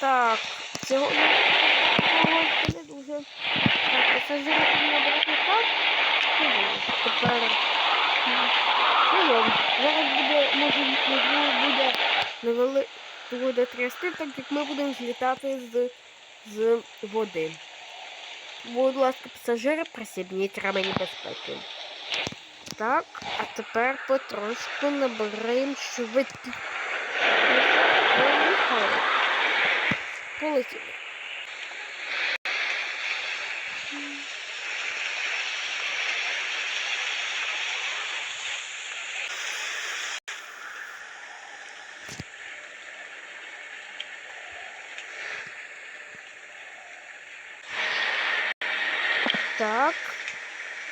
Так, сьогодні не дуже. Так, пасажири там набрати так. Ну, Тепер. Прийом. Зараз буде, може, буде невели... буде трясти, так як ми будемо злітати з, з води. Будь ласка, пасажири, присібніть ремені безпеки. Так, а тепер потрошку набираємо швидкість. Поїхали. Полетіли. Так.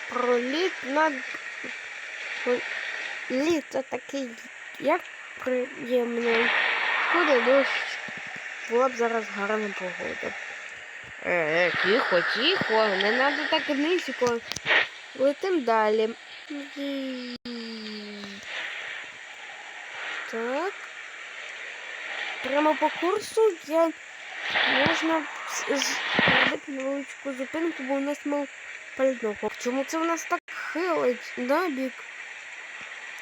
Проліт над літо такий, як приємний. Буде дощ. Була б зараз гарна погода. Е, тихо, тихо, не треба так низько. Летим далі. Так. Прямо по курсу я можна зробити невеличку зупинку, бо у нас мало пального. Чому це в нас так хилить набік?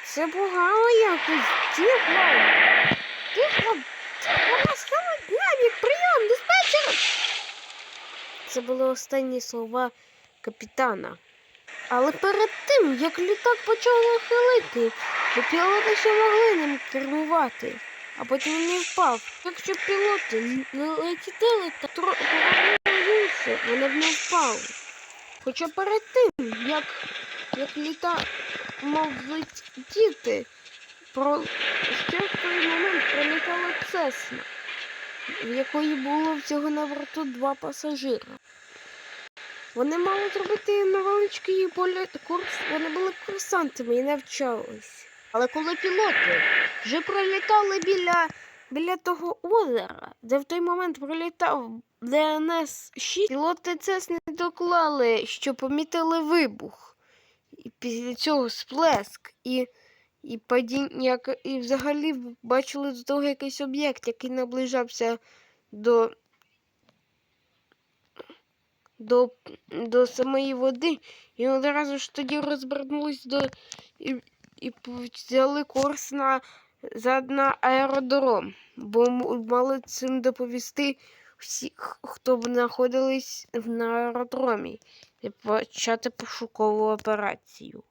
Це погано якось. Тихо! Тихо! У нас хилить набік! Прийом! Диспетчер! Це були останні слова капітана. Але перед тим, як літак почав хилити, то пілоти ще могли ним кермувати, а потім він впав. Якщо пілоти не летіли та тро- вони б не впали. Хоча перед тим, як, як літак мав летіти, про в той момент прилітала Цесна, в якої було всього на борту два пасажира. Вони мали зробити невеличкий політ курс, вони були курсантами і навчались. Але коли пілоти вже пролітали біля, біля того озера, де в той момент пролітав ДНС-6, пілоти ЦЕС не доклали, що помітили вибух. І після цього сплеск. І, і падіння, як- і взагалі бачили до того якийсь об'єкт, який наближався до до, до самої води, і одразу ж тоді розвернулись до і, і взяли курс на, за, на аеродром, бо мали цим доповісти всі, х- хто б знаходились на аеродромі, і почати пошукову операцію.